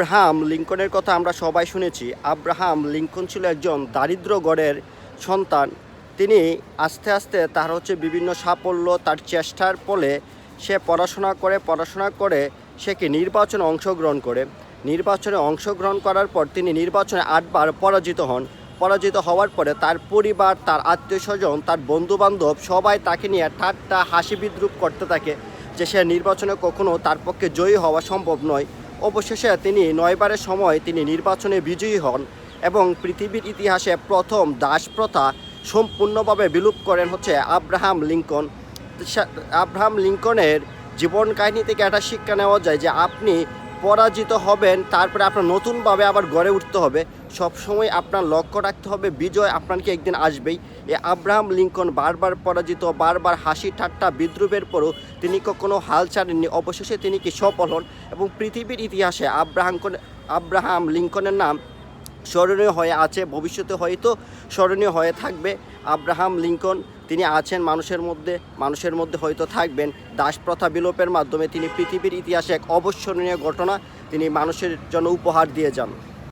Abraham লিঙ্কনের কথা আমরা সবাই শুনেছি। আব্রাহাম লিঙ্কন ছিল একজন দারিদ্র গড়ের সন্তান। তিনি আস্তে আস্তে তার হচ্ছে বিভিন্ন সাফল্য, তার চেষ্টার ফলে সে পড়াশোনা করে পড়াশোনা করে সে কি নির্বাচনে অংশগ্রহণ করে। নির্বাচনে অংশগ্রহণ করার পর তিনি নির্বাচনে আটবার পরাজিত হন। পরাজিত হওয়ার পরে তার পরিবার, তার আত্মীয় স্বজন তার বন্ধুবান্ধব সবাই তাকে নিয়ে ঠাট্টা, হাসি বিদ্রুপ করতে থাকে যে সে নির্বাচনে কখনো তার পক্ষে জয়ী হওয়া সম্ভব নয়। অবশেষে তিনি নয়বারের সময় তিনি নির্বাচনে বিজয়ী হন এবং পৃথিবীর ইতিহাসে প্রথম দাস প্রথা সম্পূর্ণভাবে বিলুপ করেন হচ্ছে আব্রাহাম লিঙ্কন। আব্রাহাম লিঙ্কনের জীবন কাহিনী থেকে একটা শিক্ষা নেওয়া যায় যে আপনি পরাজিত হবেন, তারপরে আপনার নতুনভাবে আবার গড়ে উঠতে হবে। সবসময় আপনার লক্ষ্য রাখতে হবে, বিজয় আপনাকে একদিন আসবেই। এ আব্রাহাম লিঙ্কন বারবার পরাজিত, বারবার হাসি ঠাট্টা বিদ্রুপের পরও তিনি কখনো হাল ছাড়েননি। অবশেষে তিনি কি সফল হন? এবং পৃথিবীর ইতিহাসে আব্রাহাম আব্রাহাম লিঙ্কনের নাম স্মরণীয় হয়ে আছে, ভবিষ্যতে হয়তো স্মরণীয় হয়ে থাকবে। আব্রাহাম লিঙ্কন, তিনি আছেন মানুষের মধ্যে মানুষের মধ্যে হয়তো থাকবেন। দাস প্রথা বিলোপের মাধ্যমে তিনি পৃথিবীর ইতিহাসে এক অবস্মরণীয় ঘটনা, তিনি মানুষের জন্য উপহার দিয়ে যান।